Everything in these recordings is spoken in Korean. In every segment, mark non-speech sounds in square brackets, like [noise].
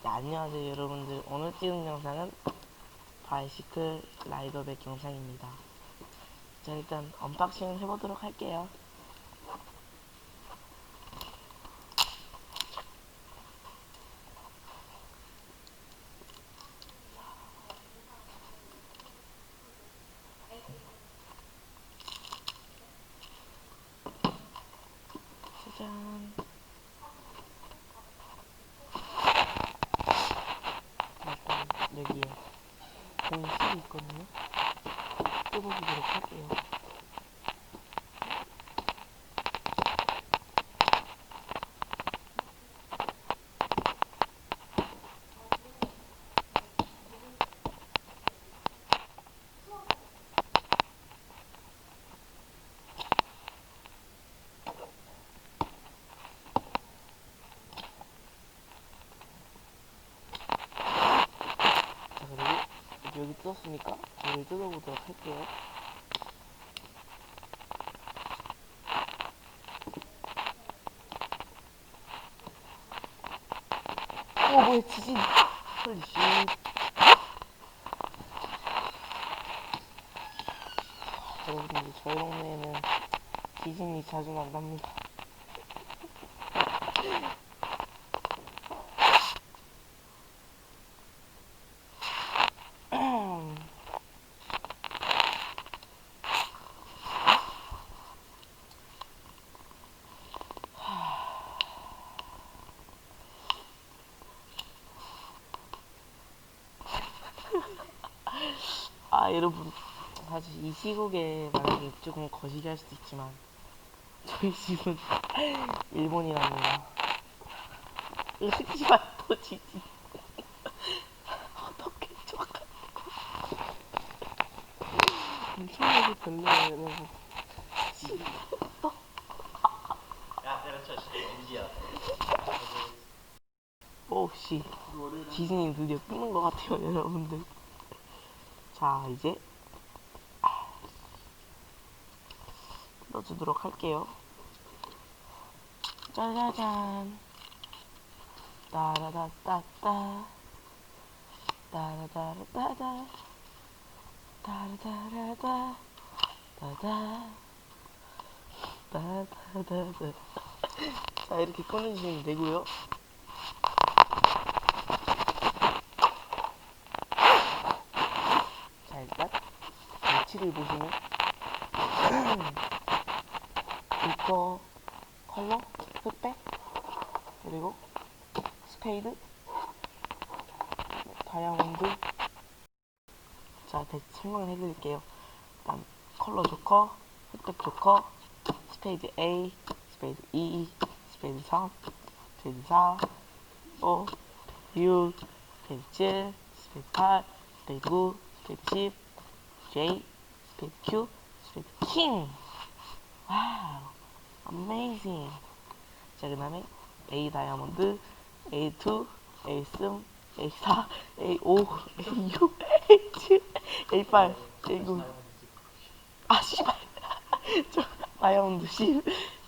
네, 안녕하세요 여러분들. 오늘 찍은 영상은 바이시클 라이더백 영상입니다. 자 일단 언박싱 해보도록 할게요. 짜잔 일단 여기에 공식이 있거든요. 뜯어보도록 할게요. 자 그리고 여기 뜯었으니까? 여기 뜯어보도록 할게요. 오 뭐야 지진. 헐리 씨. 여러분들 저희 동네에는 지진이 자주 난답니다 아 여러분. 사실 이 시국에 만약에 조금 거시기 할 수도 있지만 저희 집은 [laughs] 일본이랍니다. 말고 [laughs] 지진 어떻게 좋아가지고. 엄청나게 별로예요? 여러분 야 때려쳐 MG야. 오씨 지진이 드디어 끊는 것 같아요 여러분들 자 이제 넣어주도록 할게요. 짜자잔. 따라다따따. 따라다라따다. 따라다라다. 따다. 따다다다. 자 이렇게 꺼내주시면 되고요 자 일단 위치를 보시면 이거 컬러 흑백 그리고 스페이드 다이아몬드 자 대충 설명을 해드릴게요 일단 컬러 조커 흑백 조커 스페이드 A 스페이드 E 스페이드 3 스페이드 4 5 6 스페이드 7 스페이드 8 스페이드 9 스페이드 10 J Q 킹 와우 어메이징 자그 다음에 A 다이아몬드 A2 A3 A4 A5 A6 A7 A8 A9 아 씨발. [laughs] 저 다이아몬드 10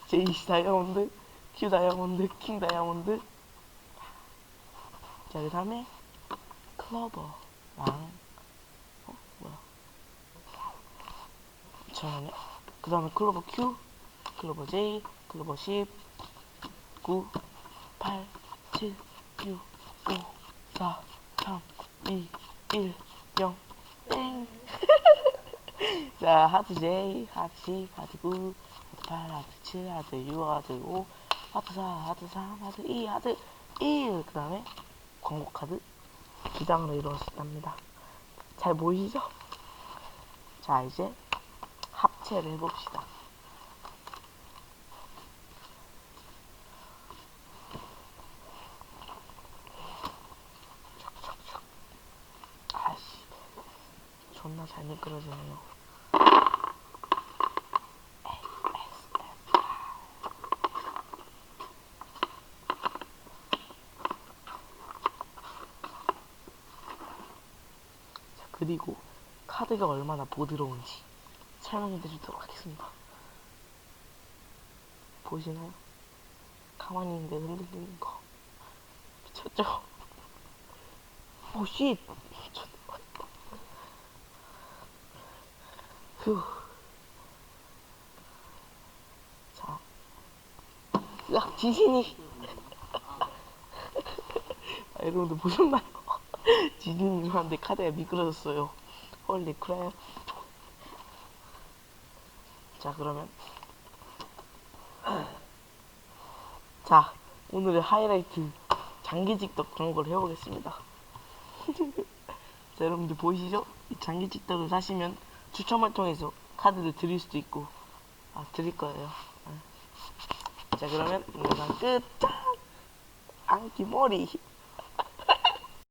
J 다이아몬드 Q 다이아몬드 킹 다이아몬드. 자그 다음에 클로버랑 어 뭐야 잠깐만요 그 다음에 클로버 Q 클로버 J 클로버 10 9 8 7 6 5 4 3 2 1 0 땡! [laughs] 자, 하트 J, 하트 10, 하트 9, 하트 8, 하트 7, 하트 6, 하트 5, 하트 4, 하트 3, 하트 2, 하트 1. 그 다음에 광고 카드 기장으로 이루어졌답니다. 잘 보이시죠? 자, 이제 합체를 해봅시다. 아씨, 존나 잘 미끄러지네요. 자, 그리고 카드가 얼마나 부드러운지 설명해 드리도록 하겠습니다. 보이시나요? 가만히 있는데 흔들리는 거. 미쳤죠? 오, [laughs] 씨. 휴. 자. 야, 지진이. [laughs] 아, 여러분들 보셨나요? [laughs] 지진이 일어났는데 카드가 미끄러졌어요. 헐리 크랩. 자, 그러면. [clears throat] 자, 오늘의 하이라이트. 장기직덕 걸 해보겠습니다. [laughs] 자, 여러분들 보이시죠? 이 장기직덕을 사시면 추첨을 통해서 카드를 드릴 수도 있고, 아, 드릴 거예요. 네. 자, 그러면 영상 끝! 짠! 안기 머리!